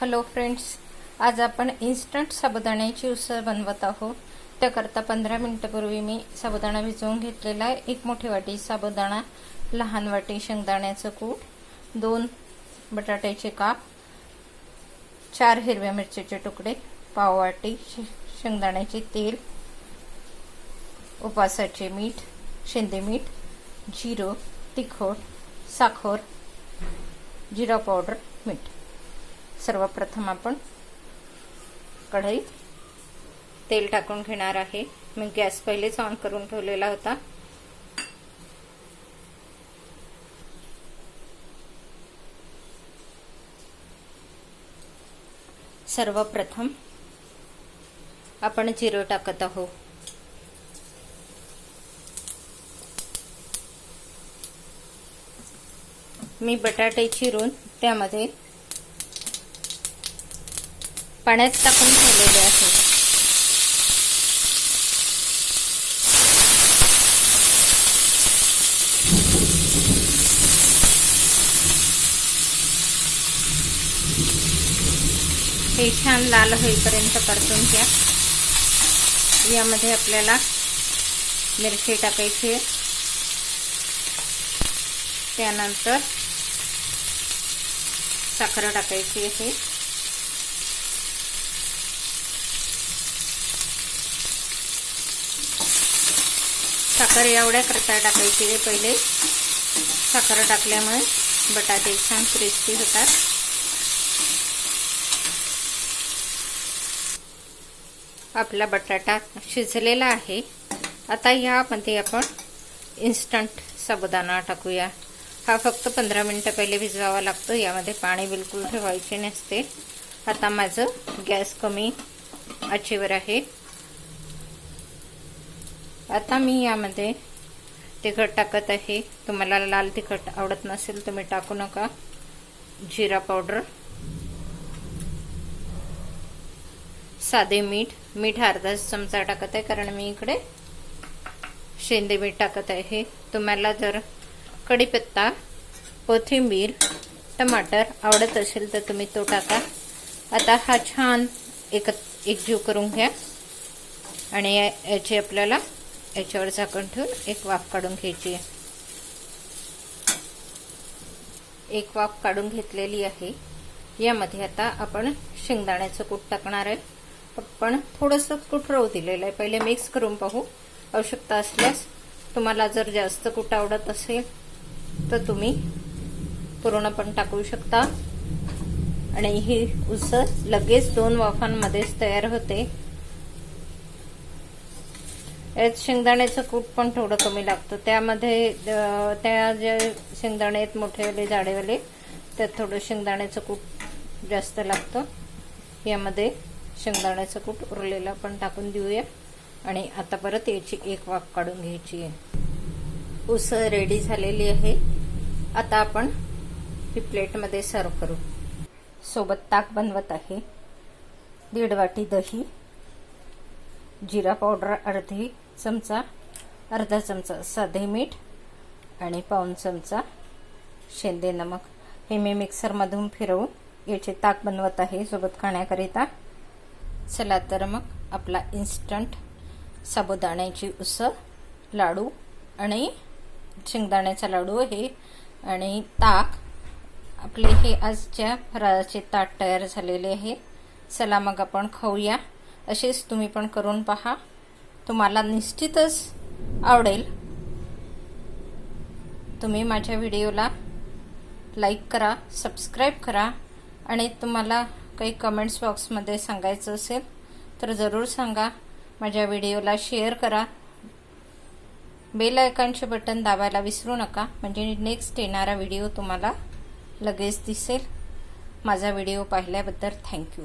Hello friends आज आपण instant साबुदाण्याची उसळ बनवत आहोत. त्याकरता पंधरा मिनटापूर्वी मी साबुदाणा भिजवून घेतलेला आहे. एक मोठी वाटी साबुदाणा लहान वाटी शेंगदाण्याचं कूट दोन बटाट्याचे काप चार हिरव्या मिरचीचे तुकडे पाव वाटी शेंगदाण्याचे तेल उपासाचे मीठ शेंदे मीठ जिरं तिखट साखर जिरा पावडर मीठ. सर्वप्रथम आपण कढईत तेल टाकून घेणार आहे. मी गॅस पहिलेच ऑन करून ठेवलेला होता. सर्वप्रथम आपण जिरं टाकत आहोत. मी बटाटे चिरून त्यामध्ये पाण्यात टाकून ठेवलेले आहे. हे छान लाल होईपर्यंत परतून घ्या. यामध्ये आपल्याला मिरची टाकायची आहे. त्यानंतर साखर टाकायची आहे. साखर एवढ्या करता टाकायची आहे पहिले. साखर टाकल्यामुळे बटाटे छान क्रिस्पी होतात. आपला बटाटा शिजलेला आहे. आता ह्यामध्ये आपण इन्स्टंट साबुदाणा टाकूया. हा फक्त पंधरा मिनटं पहिले भिजवावा लागतो. यामध्ये पाणी बिलकुल ठेवायचे नसते. आता माझं गॅस कमी आचेवर आहे. आता मी यामध्ये तिखट टाकत आहे. तुम्हाला लाल तिखट आवडत नसेल तुम्ही टाकू नका. जिरा पावडर. साधे मीठ. मीठ अर्धा चमचा टाकत आहे कारण मी इकडे शेंदे मीठ टाकत आहे. तुम्हाला जर कढीपत्ता कोथिंबीर टमाटर आवडत असेल तर तुम्ही तो टाका. आता हा छान एक एकजीव करून घ्या. आणि याची आपल्याला याच्यावर झाकण ठेवून एक वाफ काढून घ्यायची. आहे एक वाफ काढून घेतलेली आहे. यामध्ये आता आपण शेंगदाण्याचं कूट टाकणार आहे. पण थोडंसं कूट राहू दिलेलं आहे. पहिले मिक्स करून पाहू. आवश्यकता असल्यास तुम्हाला जर जास्त कूट आवडत असेल तर तुम्ही पूर्ण पण टाकू शकता. आणि ही उसळ लगेच दोन वाफांमध्येच तयार होते. यात शेंगदाण्याचं कूट पण थोडं कमी लागतं. त्यामध्ये त्या जे शेंगदाणे आहेत मोठेवाले जाडेवाले त्यात थोडं शेंगदाण्याचं कूट जास्त लागतं. यामध्ये शेंगदाण्याचं कूट उरलेलं पण टाकून देऊया. आणि आता परत याची एक वाफ काढून घ्यायची आहे. उसळ रेडी झालेली आहे. आता आपण ही प्लेटमध्ये सर्व करू. सोबत ताक बनवत आहे. दीड वाटी दही. जिरा पावडर अर्धी चमचा अर्धा चमचा साधे मीठ आणि पाऊन चमचा शेंदे नमक. हे मी मिक्सरमधून फिरवून याचे ताक बनवत आहे सोबत खाण्याकरिता. चला तर मग आपला इन्स्टंट साबुदाण्याची उसळ लाडू आणि शेंगदाण्याचा लाडू हे आणि ताक. आपले हे आजच्या फराळाचे ताट तयार झालेले आहे. चला मग आपण खाऊया. असेच तुम्ही पण करून पहा. तुम्हाला निश्चितच आवडेल. तुम्ही माझ्या व्हिडिओला लाईक करा सबस्क्राईब करा आणि तुम्हाला काही कमेंट्स बॉक्समध्ये सांगायचं असेल तर जरूर सांगा. माझ्या व्हिडिओला शेअर करा. बेल आयकॉनचे बटन दाबायला विसरू नका. म्हणजे नेक्स्ट येणारा व्हिडिओ तुम्हाला लगेच दिसेल. माझा व्हिडिओ पाहिल्याबद्दल थँक्यू.